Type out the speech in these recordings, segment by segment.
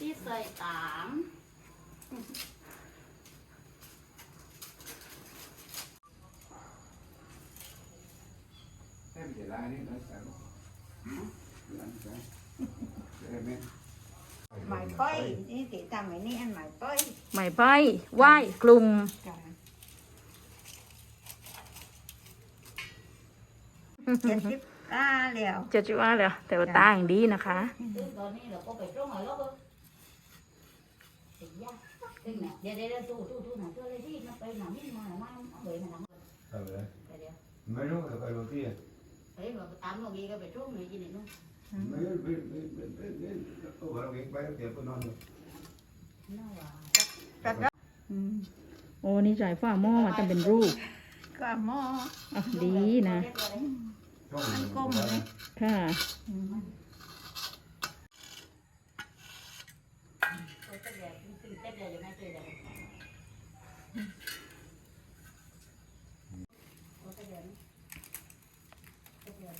ที่ใส่ตาม Em chỉ lại đi, nó sẽ Làm sao? Để em em. หมายป้อยนี่ติตามไอ้นี่อันหมายป้อยไหมไปไหว้กลุ่มจ้ะเจ็ดสิบก้าแล้วจะชื่อว่าเลยแต่ว่าตาอย่างดีนะคะ ตอนนี้เราก็ไปตรงไหนแล้วก็ ติดยเนี่ยเดี๋ยวเดี๋ยวตู้ตู้ตู้หน่อยตู้เลยที่มันไปหนามิ่งมาหนามาเอาเลยมาหนัง Sao vậy? ไปเดี๋ยว Mấy lúc rồi phải đầu tiên. เฮ้ยเราตามเราดีก็ไปตรงเลยกินนี่นู้น Mấy mấy mấy mấy mấy mấy Ô, vào đâu cái bay nó kìa, con non rồi. น่าว่าจัดแล้วโอ้นี่ใส่ฝ้าหม้อมาทำเป็นรูปก็หม้อดีนะ Không, Ăn mình- cơm mình- rồi. ค่ะ เขาจะแบบตึงเต้นเลยอยู่ในเจอเดี๋ยวเขาจะแบบ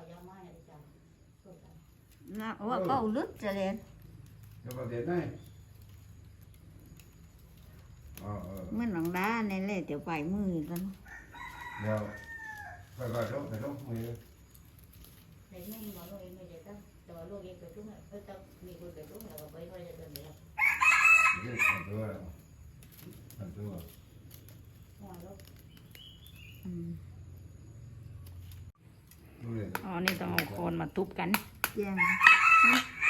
ไม่รู้จะไปยังไงเลยจ้ะตัวกันนะว่าก็เอาลึกจะเรียน Cho vào điện này. Ờ, ờ. เมื่อหนังด้าในเล่เดี๋ยวไปมือกัน Rồi. Phải vào đâu, phải đâu, mày ơi. แต่ไม่มีหมอลูกเองไม่ได้ตั้งแต่ว่าลูกเองไปทุ่งเอ อต้องมีคนไปทุ่งแล้วไปด้วยจะเดินเดียว Cái gì? Thằng Tư à? Thằng Tư à? หัวลูกอืม Lúc này อ๋อ นี่ต้องเอาโคนมาทุบกันแจ้ง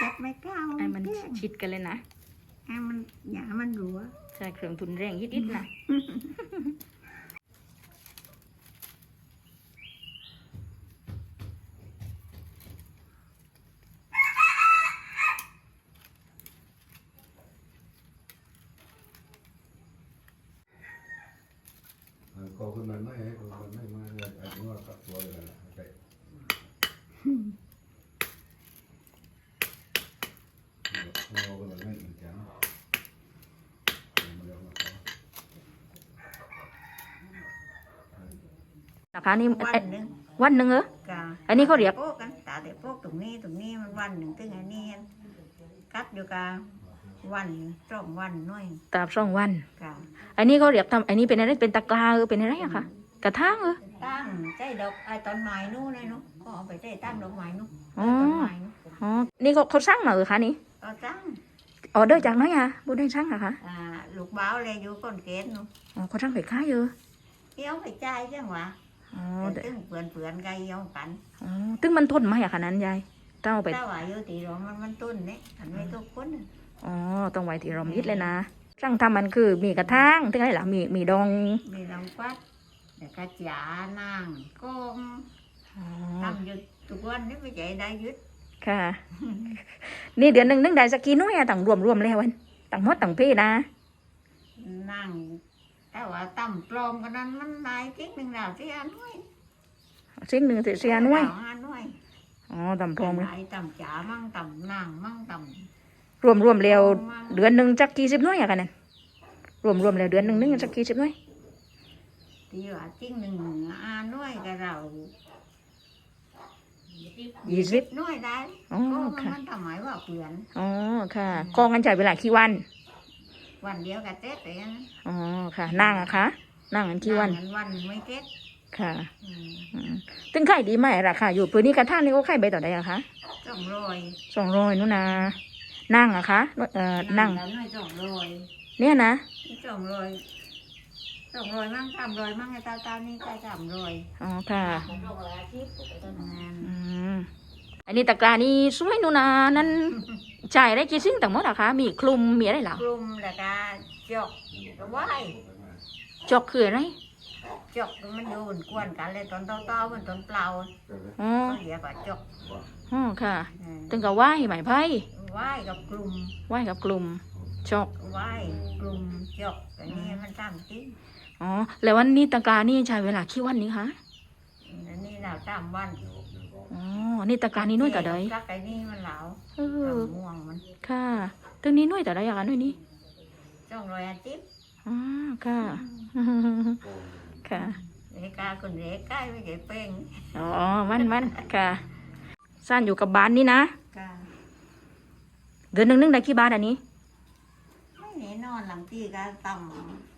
จับไม่ก้าวให้มันแจ้งชิดกันเลยนะ ให้มันอย่าให้มันรัวใช้เครื่องทุนแรงยิดๆนะ Ờ, cô cái mình mới ấy, cô mình mới mới rồi, ờ, cũng là cặp vợ rồi là, ok. Cô cái mình mới mình chẳng. Mình được mà có. นะ คะนี่วันเอ๊ะหนึ่งวันหนึ่งเหรอกะอันนี้เขาเรียกโป๊กกันตาแต่โป๊กตรงนี้ตรงนี้มันวันหนึ่งตึงอันนี้กัดอยู่กะวันสองวันหน่อยตาบสองวัน กะอันนี้เขาเรียกทำอันนี้เป็นอะไรเป็นตะกร้าเออเป็นอะไรอะคะกระถางเออ ตั้งใจดอกไอ้ต้นไม้นู้นเลยนู้นก็เอาไปใจตั้งดอกไม้นู้นอ๋อต้นไม้นู้นอ๋อนี่เขาเขาสร้างมาเออคะนี่ก็ตั้งออเดอร์จากไหนอะบุได้สร้างอะคะอ่าลูกบ้าวเลยอยู่ก้นเกศนู้นอ๋อเขาสร้างไปขายเออเอี้ยวไปใจายจังหวะอ๋อแต่แต่ตึงเปื่อนเปื่อนๆกันเอี้ยวกันอ๋อตึ้งมันทนไหมอะคะนั้นยายต้องเอาไปถ้าว่าอยู่ตีรองมันมันต้นเนี่ยอันไม่ทุกคนน่ะอ๋อต้องไว้ที่รอมยิดเลยนะสร้างทำมันคือมีกระถางตึ้งอะไรล่ะมีมีดอง มีลำฟัด แต่กระจานางก้มอ๋อทำอยู่ทุกวันนี่ไม่ใจได้ยึดค่ะ นี่เดือนหนึ่งนึงได้สักกี่หน้อยอะต่างรวมรวมแล้ววันต่างหมดต่างพี่นะ นั่ง แต่ว่าต่ำปลอมกันนั้นมันได้กิ๊กหนึ่งดาวที่อันน้อยสิ่งหนึ่งเสียหน่วยดาวอันน้อยอ๋อต่ำพร้อมเลยไอ้ต่ำจ๋ามั่งต่ำนางมั่งต่รวมรวมแล้วำมั่งเดือนหนึ่งจักกี่สิบหน้อยอะกันนั่นรวมรวมแล้วเดือนหนึ่งนึงจักกี่สิบหน้อย ที่ว่าจิ้งหนึ่งอันน้อยกับเรายี่สิบน้อยได้อ๋อก็มันค่ะ มันทำหมายว่าเปลี่ยน อ๋อค่ะ กองกันจ่ายเวลากี่วัน วันเดียวกับเต๊ะแต่นะอ๋อค่ะ นั่งอะคะนั่งกันกี่วันงวันไม่เต๊ะค่ะอืมอืมตึงไข่ดีไหมราคาอยู่ปืนนี้กระทางนี่ก็ไข่ใบต่อใดอะคะสองร้อยสองร้อยนู่นนะนั่งอะคะเอ่อนั่ง แล้วน้อยสองร้อยเนี่ยนะสองร้อย สองร้อยมั่งสามร้อยมั่งไอ้ตาตานี่ก็สามร้อยอ๋อค่ะ ผมลงอาชีพผมไปต้นงานอืม อันนี้ตะกร้านี่สวยนู่นนะนั่นจ่ายได้กี่สิ่งต่างหมดอะคะ มีคลุมมีอะไรเหรอกลุ่มแล้วก็จกก็ไหวจอกคืออะไรจกมันอยู่บนกวนกันเลยตอนเต้าๆมันตอนเปล่าอ๋อก็เรียกว่าจกอ๋อค่ะอืมตึงกับไหว้ไหมไพ่ไหว้กับกลุ่มไหว้กับกลุ่มชอก ไหว้กลุ่มจบแต่นี่มันทำจริง อ๋อ แล้ววันนี้ตะกรานี่ใช้เวลากี่วันนี้คะอันนี้เราตามวันอ๋อ นี่ตะกรานี่นุ่ยแต่ใดรักไอ้นี่มันเหลาเอกับอม่วงมันค่ะตึงนี้นุ่ยแต่ใดอะคะนุ่ยนี่จ้องรอยอาทิตย์อ๋อค่ะ ค่ะเด็กกาคนเด็กใกล้ไม่ใช่เป้งอ๋อมันมันค่ะสั้นอยู่กับบ้านนี่นะกาเดือนหนึ่งนึงได้กี่บาทอันนี้ ไม่แน่นอนหลังที่ก็ต่ำ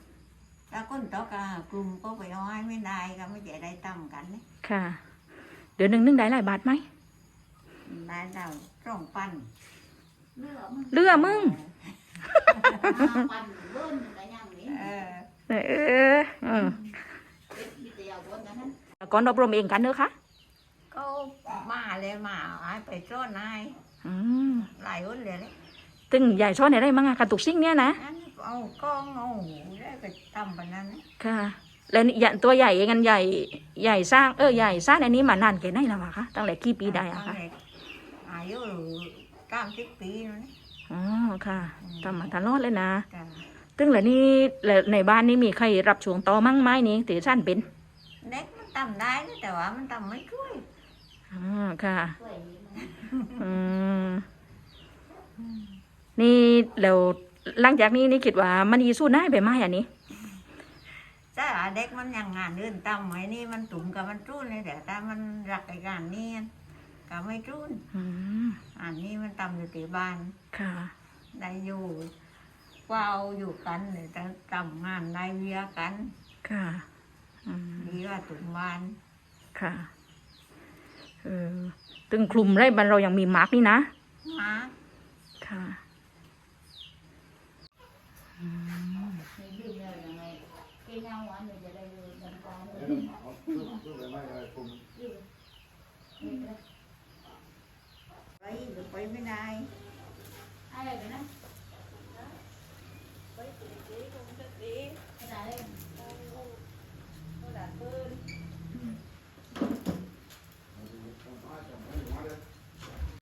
ถ้าคนตอกกลุ่มก็ไปเอาให้ไม่ได้ก็ไม่ใช่ได้ต่ำกันนี่ค่ะ เดือนหนึ่งนึงได้หลายบาทไหมได้เราร่องปั้นเลือกมึงเลือมึงปันเบิ้ลกันยังนี้เออเออเออเออมีแต่ยาวคนนั้นก่อนอบรมเองกันเนอะคะก็มาเลยมาหายไปซ่อนนายอืมหลายคนเลยเลยตึงใหญ่ช้อนไหนได้มั้งอะกระตุกซิ่งเนี่ยนะอัน เอากล้องเอาหูได้ไปทำแบบนั้นนะค่ะ แล้วนี่ใหญ่ตัวใหญ่เองกันใหญ่ใหญ่สร้างเออใหญ่สร้างอันนี้มานานแค่ไหนแล้วอะคะตั้งแต่กี่ปีได้อะคะตั้งแต่อายุเก้าสิบปีแล้วนะอ๋อค่ะทำมาตลอดเลยนะจ้ะตึงแล้วนี่แล้วในบ้านนี่มีใครรับช่วงต่อมั่งไหมนี่ถือสั้นเป็นเด็กมันทำได้นะแต่ว่ามันทำไม่ช่วยอ๋อค่ะช่วยนี้มันอืมนี่แล้ว หลังจากนี้นี่คิดว่ามันยีสู้ได้ไปไหมอันนี้ถ้าเด็กมันยังงานอื่นทำไอ้นี่มันตุ่มกับมันจุ้นเลยแต่ถ้ามันรักไอ้งานนี้ก็ไม่จุ้นอืมอันนี้มันทำอยู่ที่บ้านค่ะได้อยู่เฝ้าอยู่กันเลยแต่ทำงานได้เวียกัน ค่ะอืมดีว่าตุ่มบ้านค่ะเออตึงคลุมไรบ้านเรายังมีมาร์กนี่นะมาค่ะ